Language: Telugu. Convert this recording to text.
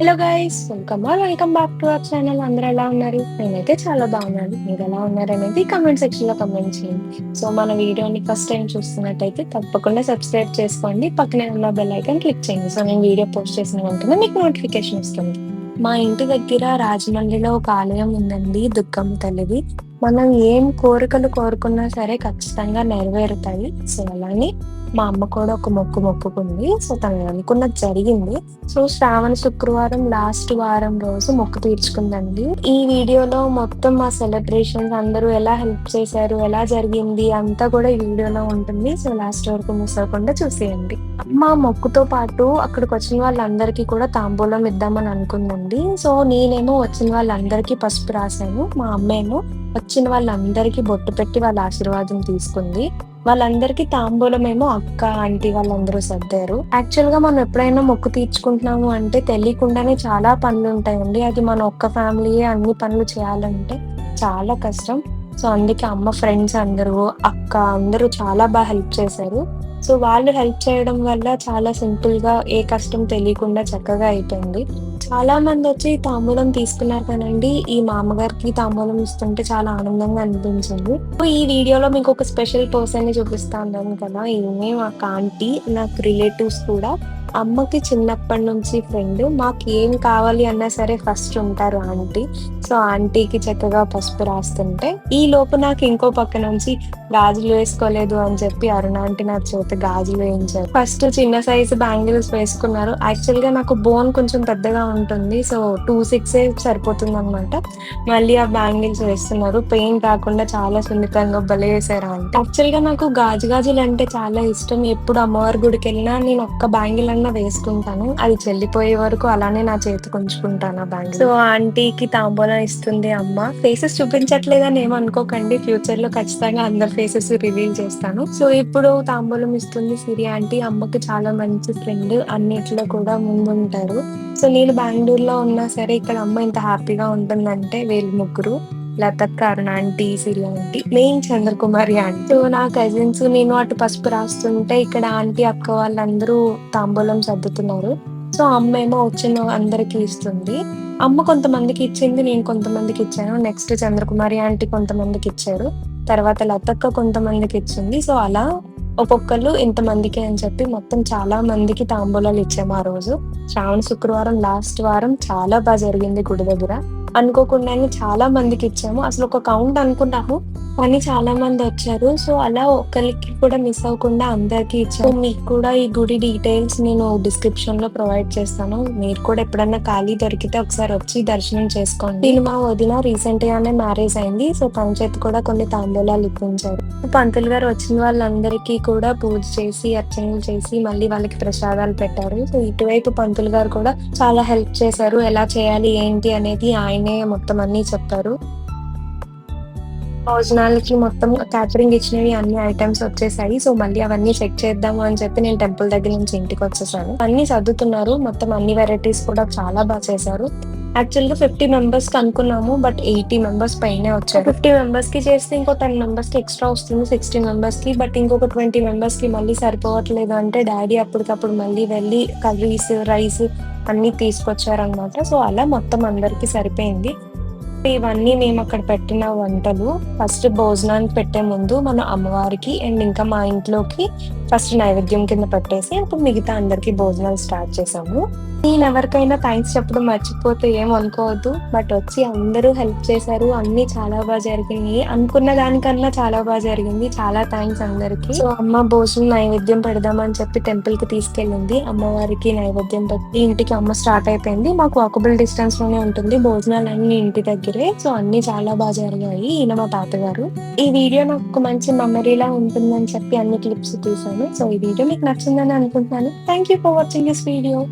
Hello guys welcome are welcome back to our channel అందరూ ఎలా ఉన్నారు? నేనైతే చాలా బాగున్నాను. మీరు ఎలా ఉన్నారు అనేది కామెంట్ సెక్షన్లో కమెంట్ చేయండి. సో మన వీడియోని ఫస్ట్ టైం చూస్తున్నట్టయితే తప్పకుండా సబ్స్క్రైబ్ చేసుకోండి. పక్కనే ఉన్న బెల్ ఐకాన్ క్లిక్ చేయండి. సో నేను వీడియో పోస్ట్ చేసిన వెంటనే మీకు నోటిఫికేషన్ వస్తుంది. మా ఇంటి దగ్గర రాజమండ్రిలో ఒక ఆలయం ఉందండి దుర్గమ్మ తల్లిది. మనం ఏం కోరికలు కోరుకున్నా సరే ఖచ్చితంగా నెరవేరుతాయి. సో అలానే మా అమ్మ కూడా ఒక మొక్కు మొక్కుకుంది. సో తను అనుకున్నది జరిగింది. సో శ్రావణ శుక్రవారం లాస్ట్ వారం రోజు మొక్కు తీర్చుకుందండి. ఈ వీడియోలో మొత్తం మా సెలబ్రేషన్స్ అందరూ ఎలా హెల్ప్ చేశారు ఎలా జరిగింది అంతా కూడా ఈ వీడియోలో ఉంటుంది. సో లాస్ట్ వరకు మిస్ అవ్వకుండా చూసేయండి. మా మొక్కుతో పాటు అక్కడికి వచ్చిన వాళ్ళందరికీ కూడా తాంబూలం ఇద్దామని అనుకుందండి. సో నేనేమో వచ్చిన వాళ్ళందరికీ పసుపు రాశాను. మా అమ్మేమో వచ్చిన వాళ్ళందరికీ బొట్టు పెట్టి వాళ్ళ ఆశీర్వాదం తీసుకుంది. వాళ్ళందరికీ తాంబూలం ఏమో అక్క ఆంటీ వాళ్ళందరూ సర్దారు. యాక్చువల్గా మనం ఎప్పుడైనా మొక్కు తీర్చుకుంటున్నాము అంటే తెలియకుండానే చాలా పనులు ఉంటాయండి అది మన ఒక్క ఫ్యామిలీ అన్ని పనులు చేయాలంటే చాలా కష్టం. సో అందుకే అమ్మ ఫ్రెండ్స్ అందరూ అక్క అందరూ చాలా బాగా హెల్ప్ చేశారు. సో వాళ్ళు హెల్ప్ చేయడం వల్ల చాలా సింపుల్గా ఏ కష్టం తెలియకుండా చక్కగా అయిపోయింది. చాలా మంది వచ్చి తాంబూలం తీసుకున్నారు కానండి ఈ మామగారికి తాంబూలం ఇస్తుంటే చాలా ఆనందంగా అనిపించింది. ఈ వీడియోలో మీకు ఒక స్పెషల్ పర్సన్ని చూపిస్తాను కదా. ఈమె మా ఆంటీ నాకు రిలేటివ్స్ కూడా. అమ్మకి చిన్నప్పటి నుంచి ఫ్రెండ్ మాకు ఏం కావాలి అన్నా సరే ఫస్ట్ ఉంటారు ఆంటీ సో ఆంటీకి చక్కగా పసుపు రాస్తుంటే ఈ లోపు నాకు ఇంకో పక్క నుంచి గాజులు వేసుకోలేదు అని చెప్పి అరుణ ఆంటీ నా చేత గాజులు వేయించారు. ఫస్ట్ చిన్న సైజు బ్యాంగిల్స్ వేసుకున్నారు. యాక్చువల్గా నాకు బోన్ కొంచెం పెద్దగా ఉంటుంది. సో టూ సిక్స్ సరిపోతుంది అనమాట మళ్ళీ ఆ బ్యాంగిల్స్ వేస్తున్నారు. పెయిన్ కాకుండా చాలా సున్నితంగా బలి వేసారు అంటే యాక్చువల్గా నాకు గాజు గాజులు అంటే చాలా ఇష్టం. ఎప్పుడు అమ్మవారి గుడికి వెళ్ళినా నేను ఒక్క బ్యాంగిల్ అన్నా వేసుకుంటాను. అది చెల్లిపోయే వరకు అలానే నా చేతికి ఉంచుకుంటాను ఆ బ్యాంగిల్. సో ఆంటీకి తాంబూలం ఇస్తుంది అమ్మ. ఫేసెస్ చూపించట్లేదని ఏమనుకోకండి ఫ్యూచర్లో ఖచ్చితంగా అందరి ఫేసెస్ రివీల్ చేస్తాను. సో ఇప్పుడు తాంబూలం ఇస్తుంది సిరి ఆంటీ. అమ్మకి చాలా మంచి ఫ్రెండ్ అన్నిట్లో కూడా ముందుంటారు. సో నేను బెంగళూరులో ఉన్నా సరే ఇక్కడ అమ్మ ఇంత హ్యాపీగా ఉంటుందంటే వీళ్ళు ముగ్గురు. లతక్క Aruna aunty Siri aunty main Chandrakumari aunty. So నా కజిన్స్ నేను అటు పసుపు రాస్తుంటే ఇక్కడ ఆంటీ అక్క వాళ్ళందరూ తాంబూలం సర్దుతున్నారు. సో అమ్మ ఏమో వచ్చిన అందరికి ఇస్తుంది. అమ్మ కొంతమందికి ఇచ్చింది నేను కొంతమందికి ఇచ్చాను. నెక్స్ట్ చంద్రకుమారి ఆంటీ కొంతమందికి ఇచ్చారు. తర్వాత లతక్క కొంతమందికి ఇచ్చింది. సో అలా ఒక్కొక్కరు ఇంతమందికి అని చెప్పి మొత్తం చాలా మందికి తాంబూలాలు ఇచ్చాము ఆ రోజు. శ్రావణ శుక్రవారం లాస్ట్ వారం చాలా బాగా జరిగింది గుడి దగ్గర. అనుకోకుండానే చాలా మందికి ఇచ్చాము. అసలు ఒక కౌంట్ అనుకున్నాము కానీ చాలా మంది వచ్చారు. సో అలా ఒకరికి కూడా మిస్ అవ్వకుండా అందరికి ఇచ్చాము. మీకు కూడా ఈ గుడి డీటెయిల్స్ నేను డిస్క్రిప్షన్లో ప్రొవైడ్ చేస్తాను. మీరు కూడా ఎప్పుడన్నా ఖాళీ దొరికితే ఒకసారి వచ్చి దర్శనం చేసుకోండి. నేను మా వదిన రీసెంట్ గానే మ్యారేజ్ అయింది. సో పంచాయత్ కూడా కొన్ని తాంబూలాలు ఇప్పించారు. పంతులు గారు వచ్చిన వాళ్ళందరికీ కూడా పూజ చేసి అర్చనలు చేసి మళ్ళీ వాళ్ళకి ప్రసాదాలు పెట్టారు. సో ఇటువైపు పంతులు గారు కూడా చాలా హెల్ప్ చేశారు. ఎలా చేయాలి ఏంటి అనేది ఆయన మొత్తం అన్ని చెప్పారు. భోజనాలకి మొత్తం క్యాటరింగ్ ఇచ్చినవి అన్ని ఐటమ్స్ వచ్చేసాయి. సో మళ్ళీ అవన్నీ చెక్ చేద్దాము అని చెప్పి నేను టెంపుల్ దగ్గర నుంచి ఇంటికి వచ్చేసాను. అన్ని సర్దుతున్నారు మొత్తం అన్ని వెరైటీస్ కూడా చాలా బాగా చేశారు. యాక్చువల్గా ఫిఫ్టీ మెంబర్స్కి అనుకున్నాము బట్ ఎయిటీ మెంబర్స్ పైనే వచ్చారు. ఫిఫ్టీ మెంబర్స్కి చేస్తే ఇంకో టెన్ మెంబర్స్కి ఎక్స్ట్రా వస్తుంది సిక్స్టీ మెంబర్స్కి. బట్ ఇంకొక ట్వంటీ మెంబర్స్కి మళ్ళీ సరిపోవట్లేదు అంటే డాడీ అప్పటికప్పుడు మళ్ళీ వెళ్ళి కర్రీస్ రైస్ అన్ని తీసుకొచ్చారనమాట. సో అలా మొత్తం అందరికి సరిపోయింది. ఇవన్నీ మేము అక్కడ పెట్టిన వంటలు ఫస్ట్ భోజనానికి పెట్టే ముందు మన అమ్మవారికి అండ్ ఇంకా మా ఇంట్లోకి ఫస్ట్ నైవేద్యం కింద పెట్టేసి అప్పుడు మిగతా అందరికి భోజనాలు స్టార్ట్ చేసాము. నేను ఎవరికైనా థ్యాంక్స్ చెప్పడం మర్చిపోతే ఏం అనుకోవద్దు. బట్ వచ్చి అందరూ హెల్ప్ చేశారు. అన్ని చాలా బాగా జరిగినాయి. అనుకున్న దానికన్నా చాలా బాగా జరిగింది. చాలా థ్యాంక్స్ అందరికి. సో అమ్మ భోజనం నైవేద్యం పెడదామని చెప్పి టెంపుల్కి తీసుకెళ్ళింది. అమ్మవారికి నైవేద్యం పెట్టి ఇంటికి అమ్మ స్టార్ట్ అయిపోయింది. మాకు వాకబుల్ డిస్టెన్స్లోనే ఉంటుంది. భోజనాలు అన్ని ఇంటి దగ్గరే. సో అన్ని చాలా బాగా జరిగాయి. ఈయన మా తాతగారు. ఈ వీడియో నాకు ఒక మంచి మెమరీలా ఉంటుందని చెప్పి అన్ని క్లిప్స్ తీసాను సో ఈ వీడియో మీకు నచ్చిందని అనుకుంటున్నాను. Thank you for watching this video